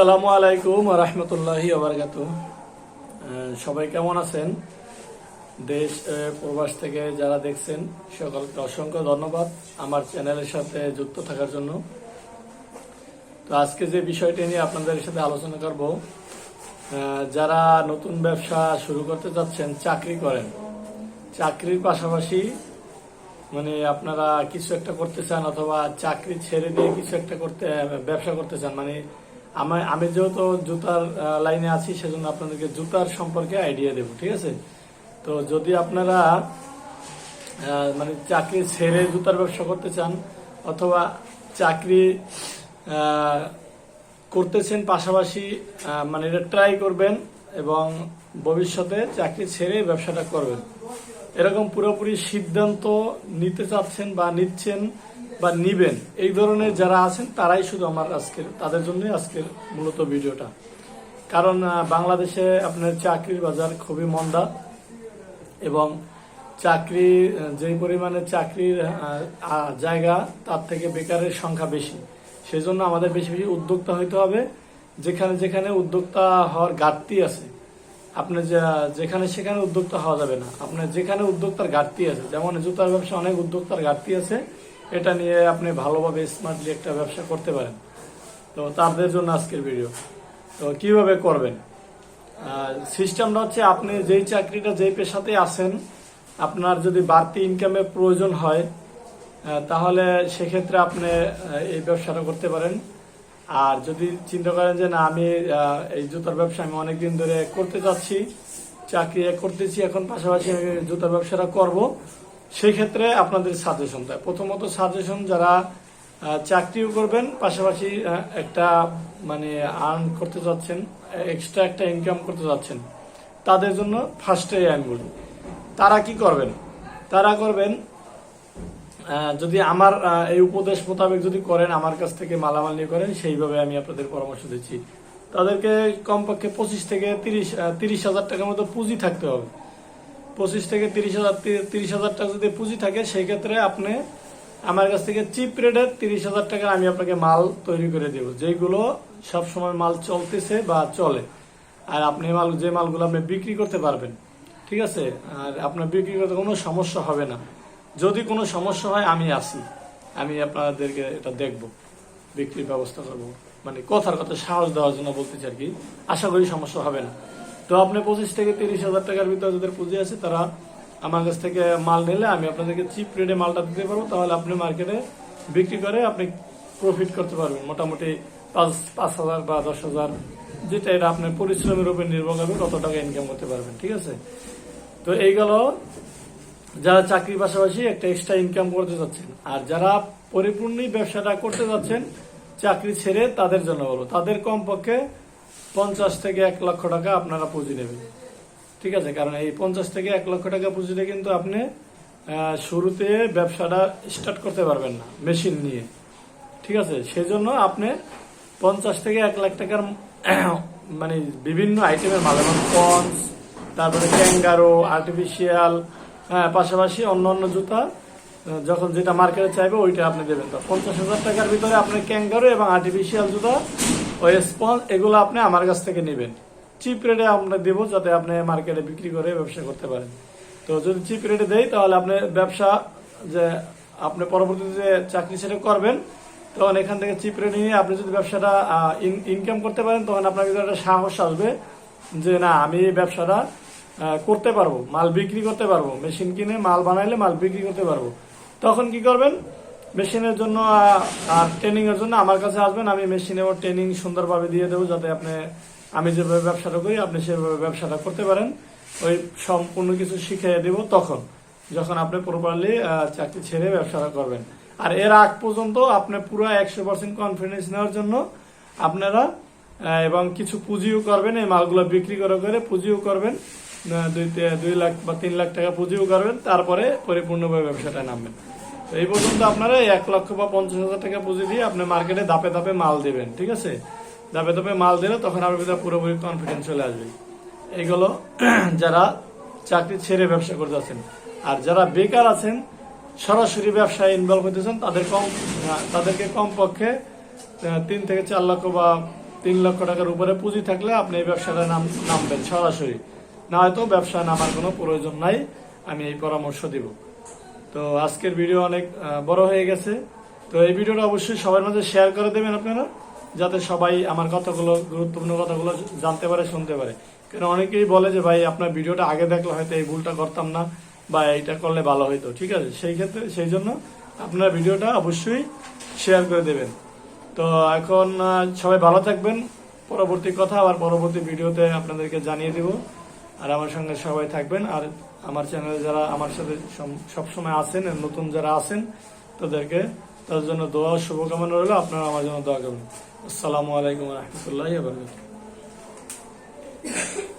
আসসালামু আলাইকুম রহমতুল্লাহি আবরকাত সবাই কেমন আছেন? দেশ প্রবাস থেকে যারা দেখছেন, সকলকে অসংখ্য ধন্যবাদ আমার চ্যানেলের সাথে যুক্ত থাকার জন্য। তো আজকে যে বিষয়টি নিয়ে আপনাদের সাথে আলোচনা করব যারা নতুন ব্যবসা শুরু করতে যাচ্ছেন, চাকরি করেন, চাকরির পাশাপাশি মানে আপনারা কিছু একটা করতে চান অথবা চাকরি ছেড়ে দিয়ে কিছু একটা করতে, ব্যবসা করতে চান মানে আমি আমি যেহেতু জুতার লাইনে আছি, সেজন্য আপনাদেরকে জুতার সম্পর্কে আইডিয়া দেবো, ঠিক আছে? তো যদি আপনারা মানে চাকরি ছেড়ে জুতার ব্যবসা করতে চান, অথবা চাকরি করতেছেন পাশাপাশি মানে এটা ট্রাই করবেন এবং ভবিষ্যতে চাকরি ছেড়ে ব্যবসাটা করবেন, এরকম পুরোপুরি সিদ্ধান্ত নিতে চাচ্ছেন বা নিচ্ছেন বা নিবেন, এই ধরনের যারা আছেন, তারাই শুধু আমার আজকের, তাদের জন্যই আজকের মূলত ভিডিওটা। কারণ বাংলাদেশে আপনার চাকরির বাজার খুবই মন্দা এবং চাকরি যেই পরিমাণে চাকরির জায়গা, তার থেকে বেকারের সংখ্যা বেশি। সেই জন্য আমাদের বেশি বেশি উদ্যোক্তা হইতে হবে। যেখানে যেখানে উদ্যোক্তা হওয়ার ঘাটতি আছে আপনি যেখানে সেখানে উদ্যোক্তা হওয়া যাবে না। আপনার যেখানে উদ্যোক্তার ঘাটতি আছে, যেমন জুতার ব্যবসা অনেক উদ্যোক্তার ঘাটতি আছে। এটা নিয়ে আপনি ভালোভাবে স্মার্টলি একটা ব্যবসা করতে পারেন। তো তাদের জন্য আজকের ভিডিও তো কীভাবে করবেন? সিস্টেমটা হচ্ছে আপনি যেই চাকরিটা যেই পেশাতে আছেন, আপনার যদি বাড়তি ইনকামের প্রয়োজন হয় তাহলে সেক্ষেত্রে আপনি এই ব্যবসাটা করতে পারেন। আর যদি চিন্তা করেন যে না, আমি এই জুতার ব্যবসা আমি অনেকদিন ধরে করতে চাচ্ছি, চাকরি করতেছি, এখন পাশাপাশি আমি জুতার ব্যবসাটা করব সেই ক্ষেত্রে আপনাদের সাজেশন দেয়। প্রথমত সাজেশন যারা চাকরিও করবেন, পাশাপাশি একটা মানে আর্ন করতে চাচ্ছেন এক্সট্রা একটা ইনকাম করতে চাচ্ছেন তাদের জন্য ফার্স্টে আমি বলি তারা কি করবেন? তারা করবেন যদি আমার এই উপদেশ মোতাবেক যদি করেন, আমার কাছ থেকে মালামাল নিয়ে করেন, সেইভাবে আমি আপনাদের পরামর্শ দিচ্ছি। তাদেরকে কমপক্ষে পঁচিশ থেকে তিরিশ তিরিশ হাজার টাকার মতো পুঁজি থাকতে হবে। পঁচিশ থেকে তিরিশ হাজার তিরিশ হাজার টাকা যদি পুঁজি থাকে, সেই ক্ষেত্রে আপনি আমার কাছ থেকে চিপ রেটে তিরিশ হাজার টাকা আমি আপনাকে মাল তৈরি করে দেব। যেগুলো সব সময় মাল চলতেছে বা চলে। আর আপনি মাল যে মালগুলো আপনি বিক্রি করতে পারবেন, ঠিক আছে? আর আপনার বিক্রি করতে কোনো সমস্যা হবে না। যদি কোনো সমস্যা হয়, আমি আসি আমি আপনাদেরকে এটা দেখব, বিক্রির ব্যবস্থা করব। মানে কথার কথা সাহস দেওয়ার জন্য বলতেছি আর কি। আশা করি সমস্যা হবে না। তো আপনি পঁচিশ থেকে তিরিশ হাজার টাকার ভিতরে যাদের পুঁজি আছে, তারা আমার কাছ থেকে মাল নিলে আমি আপনাদেরকে চিপ রেটে মালটা দিতে পারব। তাহলে আপনি মার্কেটে বিক্রি করে আপনি প্রফিট করতে পারবেন। মোটামুটি পাঁচ পাঁচ হাজার বা দশ হাজার, যেটা এটা আপনার পরিশ্রমের উপর নির্ভর করবে কত টাকা ইনকাম করতে পারবেন, ঠিক আছে? তো এই গেল যারা চাকরির পাশাপাশি একটা এক্সট্রা ইনকাম করতে যাচ্ছেন। আর যারা পরিপূর্ণই ব্যবসাটা করতে যাচ্ছেন, চাকরি ছেড়ে তাদের জন্য বলো। তাদের কমপক্ষে পঞ্চাশ থেকে এক লক্ষ টাকা আপনারা পুঁজি নেবেন। ঠিক আছে? কারণ এই পঞ্চাশ থেকে এক লক্ষ টাকা পুঁজিতে কিন্তু আপনি শুরুতে ব্যবসাটা স্টার্ট করতে পারবেন না মেশিন নিয়ে। ঠিক আছে? সেজন্য আপনি পঞ্চাশ থেকে এক লাখ টাকার মানে বিভিন্ন আইটেমের মাল, যেমন পন্স, তারপরে ক্যাঙ্গারো আর্টিফিশিয়াল হ্যাঁ পাশাপাশি অন্য অন্য জুতা যখন যেটা মার্কেটে চাইবে, ওইটা আপনি দেবেন। তো পঞ্চাশ হাজার টাকার ভিতরে আপনি ক্যাঙ্গারো এবং আর্টিফিশিয়াল জুতা ওই স্পঞ্জ এগুলো আপনি আমার কাছ থেকে নেবেন। চিপ রেটে আমরা দেবো যাতে আপনি মার্কেটে বিক্রি করে ব্যবসা করতে পারেন। তো যদি চিপ রেটে দেই, তাহলে আপনি ব্যবসা যে আপনি পরবর্তীতে যে চাকরি ছেড়ে করবেন, তখন এখান থেকে চিপ রেটে নিয়ে আপনি যদি ব্যবসাটা ইনকাম করতে পারেন, তখন আপনার ভিতরে একটা সাহস আসবে যে না, আমি এই ব্যবসাটা করতে পারব। মাল বিক্রি করতে পারব। মেশিন কিনে মাল বানাইলে মাল বিক্রি করতে পারব। তখন কি করবেন? মেশিনের জন্য আর ট্রেনিং এর জন্য আমার কাছে আসবেন, আমি মেশিনে ট্রেনিং সুন্দরভাবে দিয়ে দেবো যাতে আপনি, আমি যেভাবে ব্যবসাটা করি, আপনি সেভাবে ব্যবসাটা করতে পারেন। ওই সম্পূর্ণ কিছু শিখিয়ে দেব তখন, যখন আপনি প্রপারলি চাকরি ছেড়ে ব্যবসাটা করবেন। আর এর আগ পর্যন্ত আপনি পুরো একশো পার্সেন্ট কনফিডেন্স নেওয়ার জন্য আপনারা এবং কিছু পুঁজিও করবেন, এই মালগুলো বিক্রি করে করে পুঁজিও করবেন দুই দুই লাখ বা তিন লাখ টাকা পুঁজিও করবেন, তারপরে পরিপূর্ণভাবে ব্যবসাটায় নামবেন। এই পর্যন্ত আপনারা এক লক্ষ বা পঞ্চাশ হাজার টাকা পুঁজি দিয়ে আপনি মার্কেটে ধাপে ধাপে মাল দেবেন, ঠিক আছে? ধাপে ধাপে মাল দিলে তখন আপনার ভিতরে পুরোপুরি কনফিডেন্স চলে আসবে। এইগুলো যারা চাকরি ছেড়ে ব্যবসা করতে আছেন, আর যারা বেকার আছেন, সরাসরি ব্যবসায় ইনভলভ হতেছেন তাদের কম, তাদেরকে কমপক্ষে তিন থেকে চার লক্ষ বা তিন লক্ষ টাকার উপরে পুঁজি থাকলে আপনি এই ব্যবসাটা নাম, নামবেন সরাসরি। না হয়তো ব্যবসা নামার কোনো প্রয়োজন নাই, আমি এই পরামর্শ দিব। তো আজকের ভিডিও অনেক বড় হয়ে গেছে। তো এই ভিডিওটা অবশ্যই সবার মাঝে শেয়ার করে দেবেন আপনারা, যাতে সবাই আমার কথাগুলো, গুরুত্বপূর্ণ কথাগুলো জানতে পারে, শুনতে পারে। কারণ অনেকেই বলে যে, ভাই, আপনার ভিডিওটা আগে দেখলে হয়তো এই ভুলটা করতাম না বা এইটা করলে ভালো হতো ঠিক আছে? সেই ক্ষেত্রে, সেই জন্য আপনারা ভিডিওটা অবশ্যই শেয়ার করে দেবেন। তো এখন সবাই ভালো থাকবেন। পরবর্তী কথা আবার পরবর্তী ভিডিওতে আপনাদেরকে জানিয়ে দেব। আর আমার সঙ্গে সবাই থাকবেন। আর আমার চ্যানেলে যারা আমার সাথে সব সবসময় আছেন নতুন যারা আছেন, তাদেরকে তাদের জন্য দোয়া শুভকামনা রইল। আপনারা আমার জন্য দোয়া করবেন। আসসালামু আলাইকুম রহমতুল্লাহ